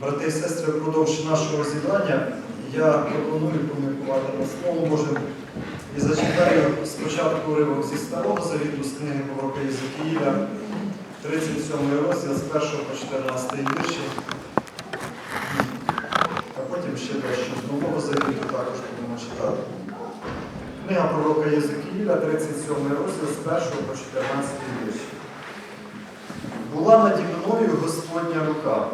Брати і сестри, впродовж нашого зібрання я пропоную поміркувати над Словом Божим і зачитаю спочатку уривок зі Старого Завіту з книги пророка Єзекіїля, 37 розділ з 1 по 14 вірші, а потім ще дещо з Нового Завіту також будемо читати. Книга пророка Єзекіїля, 37 розділ з 1 по 14 вірші. Була наді мною Господня рука.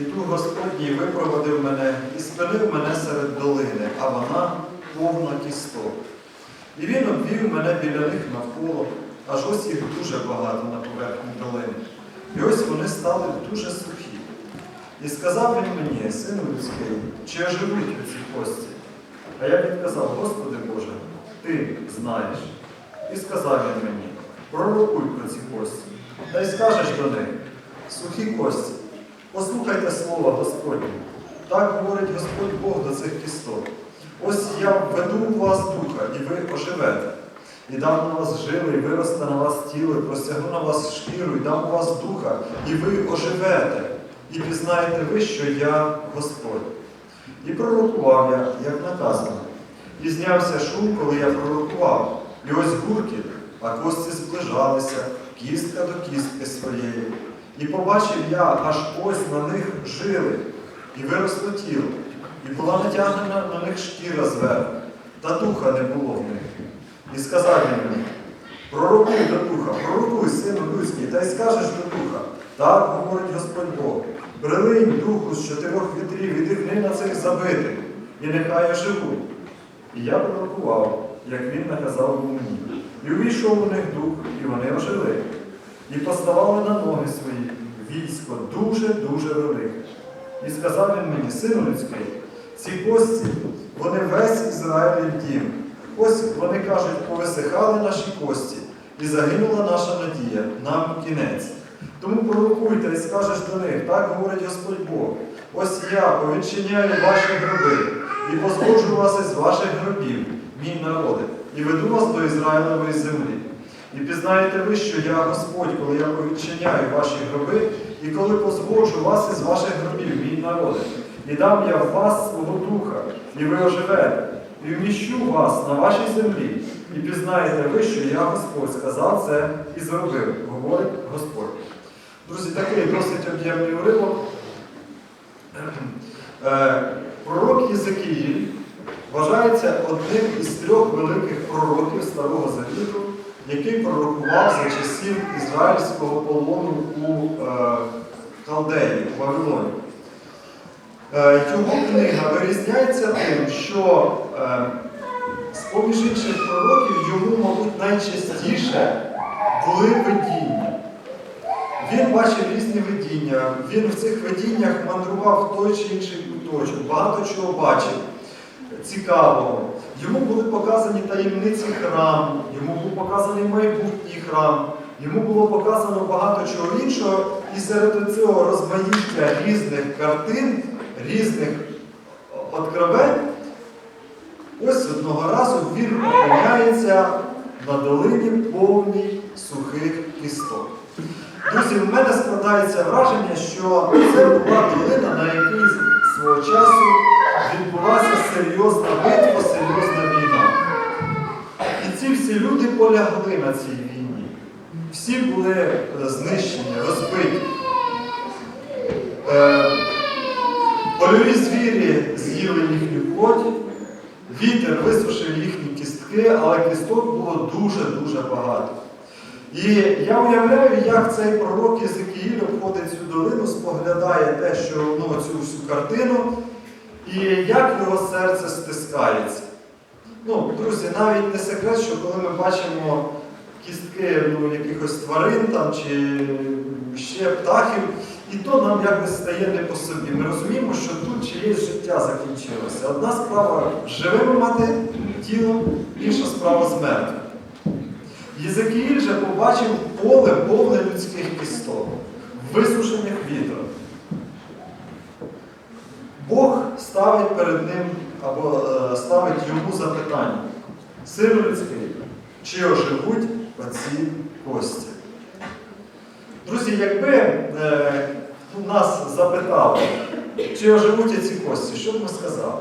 І дух Господній випроводив мене і спинив мене серед долини, а вона повна кісток. І він обвів мене біля них навколо, аж ось їх дуже багато на поверхні долини. І ось вони стали дуже сухі. І сказав він мені, сину людський, чи оживуть ці кості? А я відказав, Господи Боже, Ти знаєш. І сказав він мені, пророкуй про ці кості, та й скажеш до них, сухі кості. Послухайте слова Господнє. Так говорить Господь Бог до цих кісток. Ось я введу у вас духа, і ви оживете. І дам на вас жили, і виросте на вас тіло, і простягну на вас шкіру, і дам у вас духа, і ви оживете, і пізнаєте ви, що я Господь. І пророкував я, як наказано. І знявся шум, коли я пророкував. І ось гуркіт, а кості зближалися, кістка до кістки своєї. І побачив я, аж ось на них жили, і виросло тіло, і була натягнена на них шкіра зверху, та духа не було в них. І сказав він мені, пророкуй до духа, пророкуй, сину людський, та й скажеш до духа. Так говорить Господь Бог. Прилинь духу з чотирьох вітрів, і дихни на цих забитих, і нехай оживуть. І я пророкував, як він наказав мені. І увійшов у них дух, і вони ожили. І поставали на ноги свої військо дуже-дуже велике. І сказав він мені, сину людський, ці кості, вони весь Ізраїль дім. Ось вони кажуть, повисихали наші кості, і загинула наша надія, нам кінець. Тому пророкуйте і скажеш до них, так говорить Господь Бог. Ось я повідчиняю ваші гроби, і позбуджу вас із ваших гробів, мій народи, і веду вас до Ізраїлевої землі. І пізнаєте ви, що я Господь, коли я повідчиняю ваші гроби, і коли позводжу вас із ваших гробів, мій народи, і дам я в вас свого духа, і ви оживете, і вміщу вас на вашій землі, і пізнаєте ви, що я Господь сказав це і зробив, говорить Господь. Друзі, такий досить об'ємний уривок. Е, Пророк Єзекіїль вважається одним із трьох великих пророків Старого Завіту, який пророкував за часів ізраїльського полону у е, Халдеї, у Вавилоні. Е, Його книга вирізняється тим, що е, з-поміж інших пророків йому, мабуть, найчастіше були видіння. Він бачив різні видіння, він в цих видіннях мандрував в той чи інший куточок, багато чого бачив цікавого. Йому були показані таємниці храму, йому був показаний майбутній храм, йому було показано багато чого іншого, і серед цього розмаїття різних картин, різних откровень, ось одного разу він опиняється на долині повній сухих кісток. Друзі, в мене складається враження, що це була долина, на якій свого часу відбулася серйозна битва, ці люди полягли на цій війні. Всі були е, знищені, розбиті. Е, Польові звірі з'їли їхню плоть, вітер висушив їхні кістки, але кісток було дуже-дуже багато. І я уявляю, як цей пророк Єзекіїль обходить цю долину, споглядає те, що ну, цю всю картину, і як його серце стискається. Ну, друзі, навіть не секрет, що коли ми бачимо кістки ну, якихось тварин там, чи ще птахів, і то нам якось стає не по собі. Ми розуміємо, що тут чиєсь життя закінчилося. Одна справа живим мати тіло, інша справа з мертвим. Єзекіїль же побачив поле повне людських кісток, висушених вітром. Бог ставить перед ним або е, ставить йому запитання. Сину людський, чи оживуть оці кості? Друзі, якби е, ну, нас запитали, чи оживуть ці кості, що б ми сказали?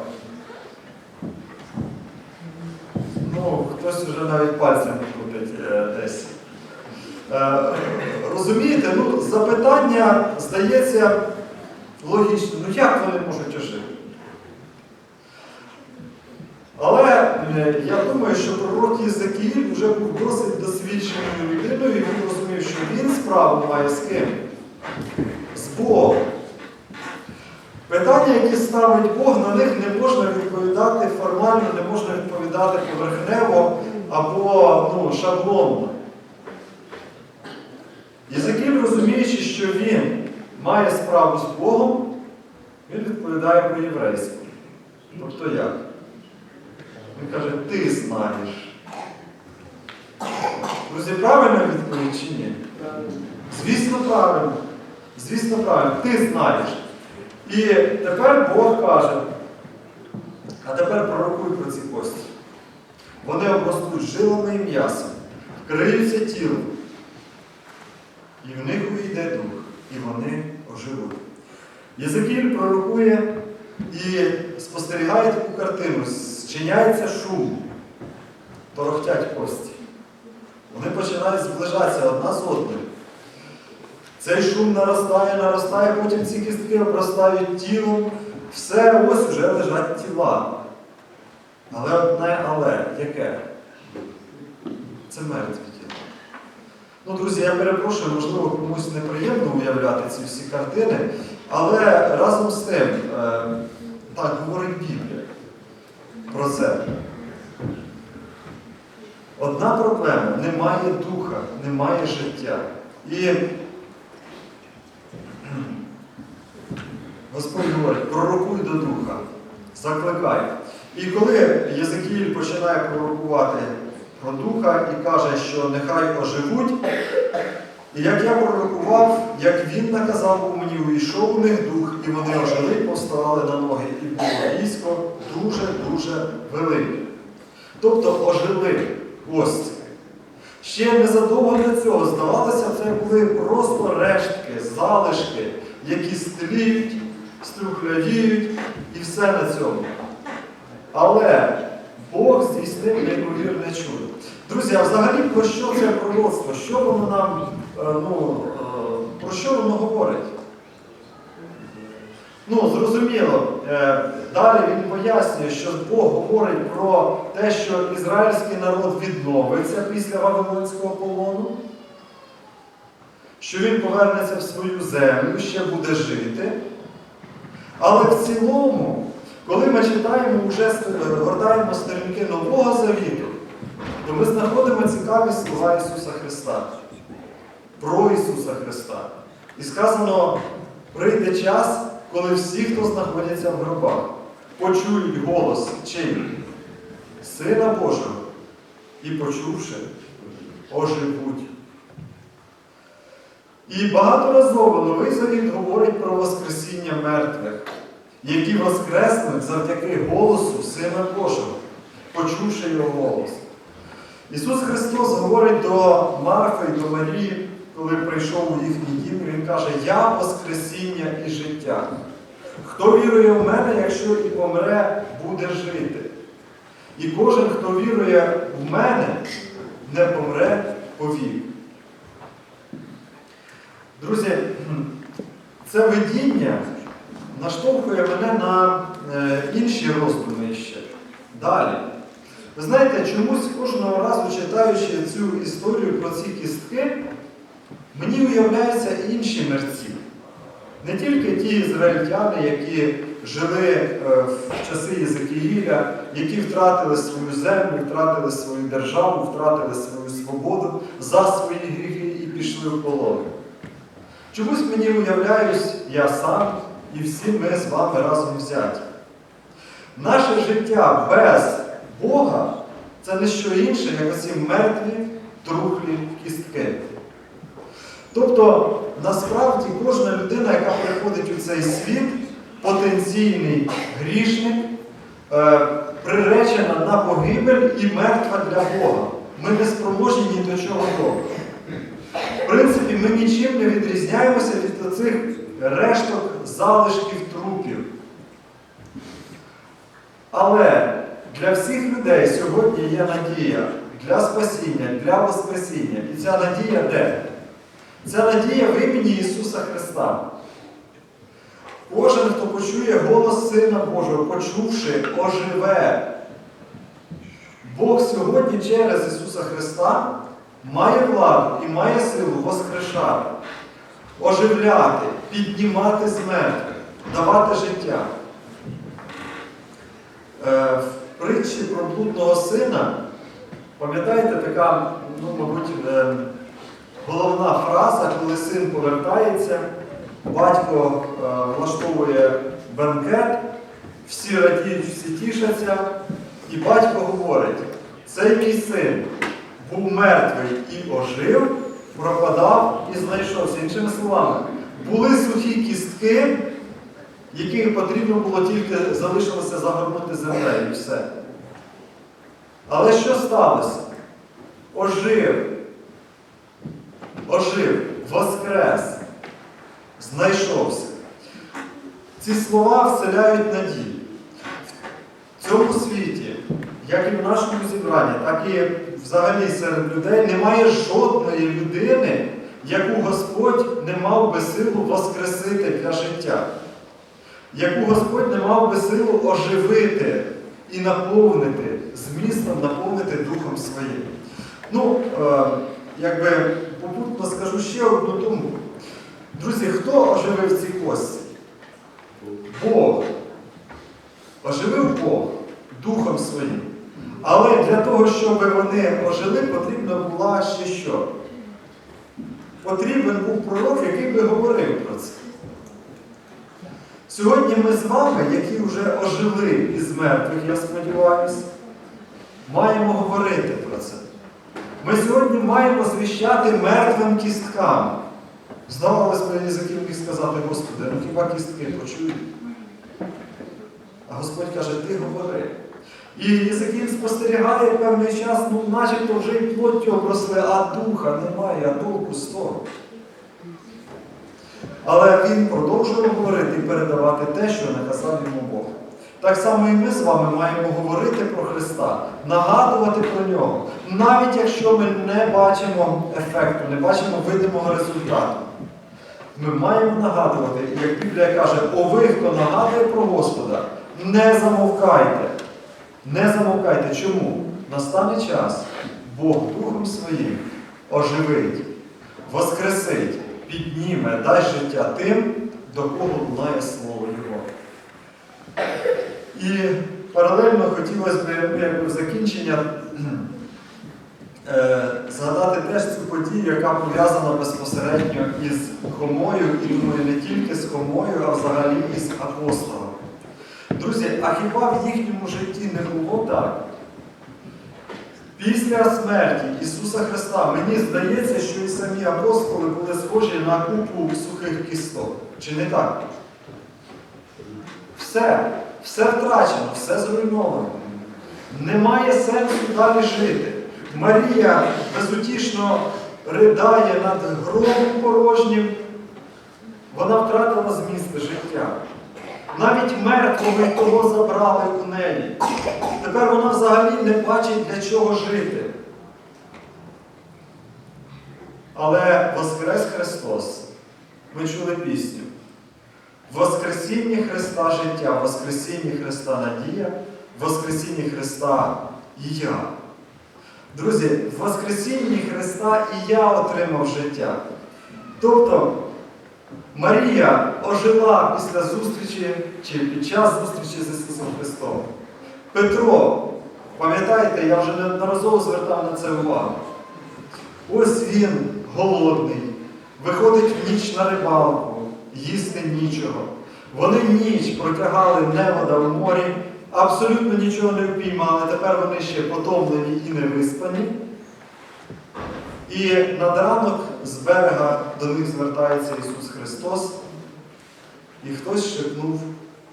Ну, хтось вже навіть пальцем крутить е, десь. Е, розумієте, ну, запитання здається логічно. Ну як вони можуть ожити? Але е, я думаю, що пророк Єзекіїль вже був досить досвідченою людиною, і він розумів, що він справу має з ким? З Богом. Питання, які ставить Бог, на них не можна відповідати формально, не можна відповідати поверхнево або ну, шаблонно. Єзекіль, розуміючи, що він має справу з Богом, він відповідає по-єврейську. Тобто як? Він каже, ти знаєш. Друзі, правильна відповідь чи ні? Звісно, правильно. Звісно, правильно. Ти знаєш. І тепер Бог каже, а тепер пророкуй про ці кості. Вони обростуть жилами і м'ясом, вкриються тілом, і в них увійде дух, і вони оживуть. Єзекіль пророкує і спостерігає таку картину. Зчиняється шум, торохтять кості. Вони починають зближатися одна з одною. Цей шум наростає, наростає, потім ці кістки обростають тілом. Все ось вже лежать тіла. Але одне але, яке? Це мертві тіла. Ну, друзі, я перепрошую, можливо, комусь неприємно уявляти ці всі картини, але разом з тим, е, так говорить Біблія про це. Одна проблема немає духа, немає життя. І Господь говорить, пророкуй до духа, закликай. І коли Єзекіїль починає пророкувати про духа і каже, що нехай оживуть, і як я пророкував, як він наказав був мені, увійшов у них дух, і вони ожили, повставали на ноги, і військо дуже-дуже велике. Тобто ожили гості. Ще незадовго до цього, здавалося, це були просто рештки, залишки, які стліють, струхлявіють і все на цьому. Але Бог здійснив неймовірне чудо. Друзі, а взагалі про що це пророцтво? Що воно нам, е, ну, е, про що воно говорить? Ну, зрозуміло, е, далі він пояснює, що Бог говорить про те, що ізраїльський народ відновиться після Вавилонського полону, що він повернеться в свою землю, ще буде жити. Але в цілому, коли ми читаємо, вже гортаємо сторінки Нового Завіту, то ми знаходимо цікаві слова Ісуса Христа. Про Ісуса Христа. І сказано, прийде час, коли всі, хто знаходяться в гробах, почують голос чий? Сина Божого і почувши, оживуть. І багаторазово Новий Завіт говорить про Воскресіння мертвих, які воскреснуть завдяки голосу Сина Божого, почувши його голос. Ісус Христос говорить до Марфи і до Марії, коли прийшов у їхній дім, Він каже, Я Воскресіння і життя. Хто вірує в мене, якщо і помре, буде жити. І кожен, хто вірує в мене, не помре повік. Друзі, це видіння наштовхує мене на е, інші роздуми ще. Далі. Ви знаєте, чомусь кожного разу читаючи цю історію про ці кістки, мені уявляються інші мерці. Не тільки ті ізраїльтяни, які жили е, в часи Єзекіїля, які втратили свою землю, втратили свою державу, втратили свою свободу за свої гріхи і пішли в полон. Чомусь мені уявляюсь, я сам і всі ми з вами разом взяті. Наше життя без Бога це не що інше, як оці мертві, трухлі кістки. Тобто, насправді кожна людина, яка приходить у цей світ, потенційний грішник, е, приречена на погибель і мертва для Бога. Ми не спроможні ні до чого доброго. В принципі, ми нічим не відрізняємося від оцих решток залишків трупів. Але для всіх людей сьогодні є надія для спасіння, для Воскресіння. І ця надія де? Ця надія в імені Ісуса Христа. Кожен, хто почує голос Сина Божого, почувши, оживе. Бог сьогодні через Ісуса Христа має владу і має силу воскрешати, оживляти, піднімати з мертвих, давати життя. Е, В притчі про блудного сина, пам'ятаєте, така, ну, мабуть, е, головна фраза, коли син повертається, батько е, влаштовує бенкет, всі радіють, всі тішаться, і батько говорить, цей мій син був мертвий і ожив, пропадав і знайшовся. Іншими словами, були сухі кістки, які потрібно було тільки залишилося загорнути землею і все. Але що сталося? Ожив, ожив, воскрес, знайшовся. Ці слова вселяють надію. В цьому світі, як і в нашому зібранні, так і взагалі серед людей немає жодної людини, яку Господь не мав би силу воскресити для життя, яку Господь не мав би силу оживити і наповнити, змістом наповнити Духом Своїм. Ну, е, якби попутно скажу ще одну думку. Друзі, хто оживив ці кості? Бог. Оживив Бог Духом Своїм. Але для того, щоб вони ожили, потрібна була ще що? Потрібен був пророк, який би говорив про це. Сьогодні ми з вами, які вже ожили із мертвих, я сподіваюся, маємо говорити про це. Ми сьогодні маємо звіщати мертвим кісткам. Здавалось би, язиків міг сказати, Господи, ну хіба кістки почують? А Господь каже, ти говори. І Єзикін спостерігає певний час, ну начебто вже і плоттю обросли, а духа немає, а толку з. Але він продовжує говорити і передавати те, що наказав йому Бог. Так само і ми з вами маємо говорити про Христа, нагадувати про нього, навіть якщо ми не бачимо ефекту, не бачимо видимого результату. Ми маємо нагадувати, як Біблія каже, о ви, хто нагадує про Господа, не замовкайте. Не замовкайте. Чому? Настане час, Бог Духом Своїм оживить, воскресить, підніме, дасть життя тим, до кого лунає Слово Його. І паралельно хотілося б ну, якби в закінчення е, згадати теж цю подію, яка пов'язана безпосередньо із Хомою, і думаю, не тільки з Хомою, а взагалі із апостолом. Друзі, а хіба в їхньому житті не було так? Після смерті Ісуса Христа мені здається, що і самі апостоли були схожі на купу сухих кісток. Чи не так? Все, все втрачено, все зруйновано. Немає сенсу далі жити. Марія безутішно ридає над гробом порожнім. Вона втратила зміст життя. Навіть мертвого того забрали у неї. Тепер вона взагалі не бачить, для чого жити. Але Воскрес Христос. Ми чули пісню. В Воскресінні Христа життя, в Воскресінні Христа надія, в Воскресінні Христа і я. Друзі, в Воскресінні Христа і я отримав життя. Тобто, Марія ожила після зустрічі чи під час зустрічі з Ісусом Христом. Петро, пам'ятаєте, я вже неодноразово звертав на це увагу. Ось він голодний, виходить в ніч на рибалку, їсти нічого. Вони ніч протягали невода в морі, абсолютно нічого не впіймали. Тепер вони ще потомлені і не виспані. І над ранок з берега до них звертається Ісус Христос, і хтось шепнув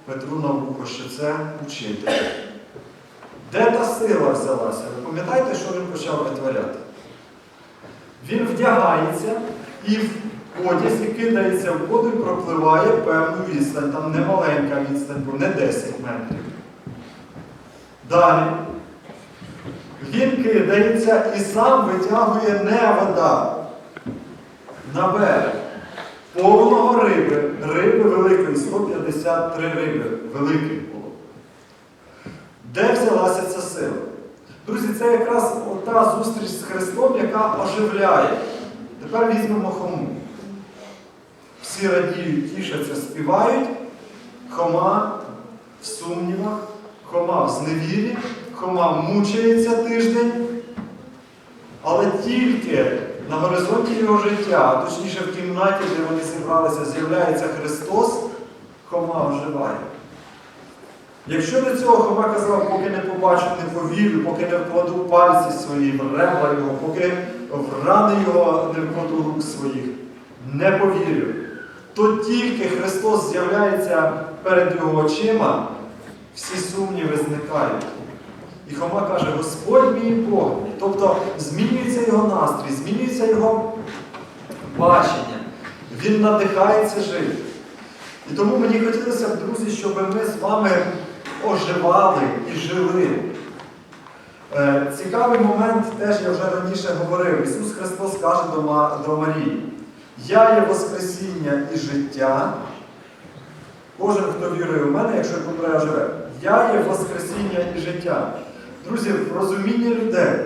Петру на вухо, що це учитель. Де та сила взялася? Ви пам'ятаєте, що він почав витворяти? Він вдягається, і одязі кидається в воду і пропливає певну відстань. Там не маленька відстань, бо не 10 метрів. Далі. Він кидається і сам витягує не вода на берег. Повного риби, риби великої, 153 риби великих було. Де взялася ця сила? Друзі, це якраз та зустріч з Христом, яка оживляє. Тепер візьмемо Хому. Всі радіють, тішаться, співають. Хома в сумнівах, Хома в зневірі, Хома мучається тиждень, але тільки на горизонті його життя, а точніше в кімнаті, де вони зібралися, з'являється Христос, Хома оживає. Якщо до цього Хома казав, поки не побачу, не повірю, поки не вкладу пальці свої в ребра його, поки в рани його не вкладу рук своїх, не повірю, то тільки Христос з'являється перед його очима, всі сумніви зникають. І Хома каже, Господь мій Бог. Тобто змінюється його настрій, змінюється його бачення. Він надихається жити. І тому мені хотілося б, друзі, щоб ми з вами оживали і жили. Е, Цікавий момент, теж я вже раніше говорив. Ісус Христос каже до Марії: Я є Воскресіння і життя. Кожен, хто вірує в мене, якщо помре, живе. Я є Воскресіння і життя. Друзі, в розумінні людей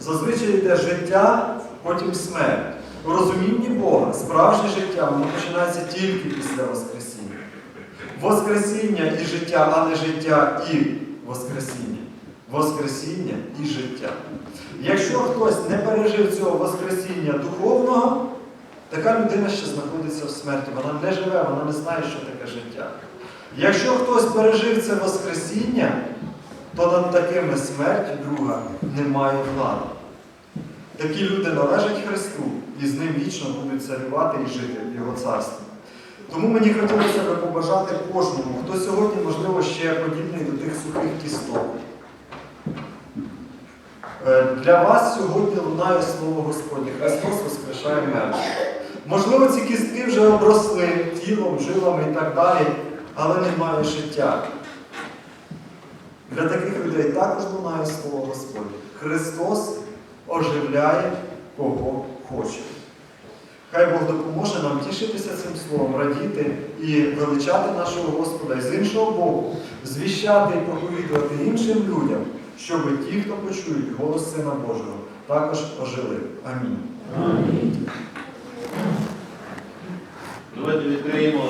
зазвичай йде життя, потім смерть. У розумінні Бога справжнє життя воно починається тільки після Воскресіння. Воскресіння і життя, а не життя і Воскресіння. Воскресіння і життя. Якщо хтось не пережив цього Воскресіння духовного, така людина ще знаходиться в смерті. Вона не живе, вона не знає, що таке життя. Якщо хтось пережив це Воскресіння, то над такими смерть друга немає влади. Такі люди належать Христу і з ним вічно будуть царювати і жити в Його царстві. Тому мені хотілося би побажати кожному, хто сьогодні, можливо, ще подібний до тих сухих кісток. Е, Для вас сьогодні лунає слово Господнє. Христос воскрешає мертвих. Можливо, ці кістки вже обросли тілом, жилами і так далі, але немає життя. Для таких людей також лунає слово Господнє. Христос оживляє кого хоче. Хай Бог допоможе нам тішитися цим словом, радіти і величати нашого Господа, і з іншого боку, звіщати і проповідувати іншим людям, щоб ті, хто почують голос Сина Божого, також ожили. Амінь. Давайте відкриємо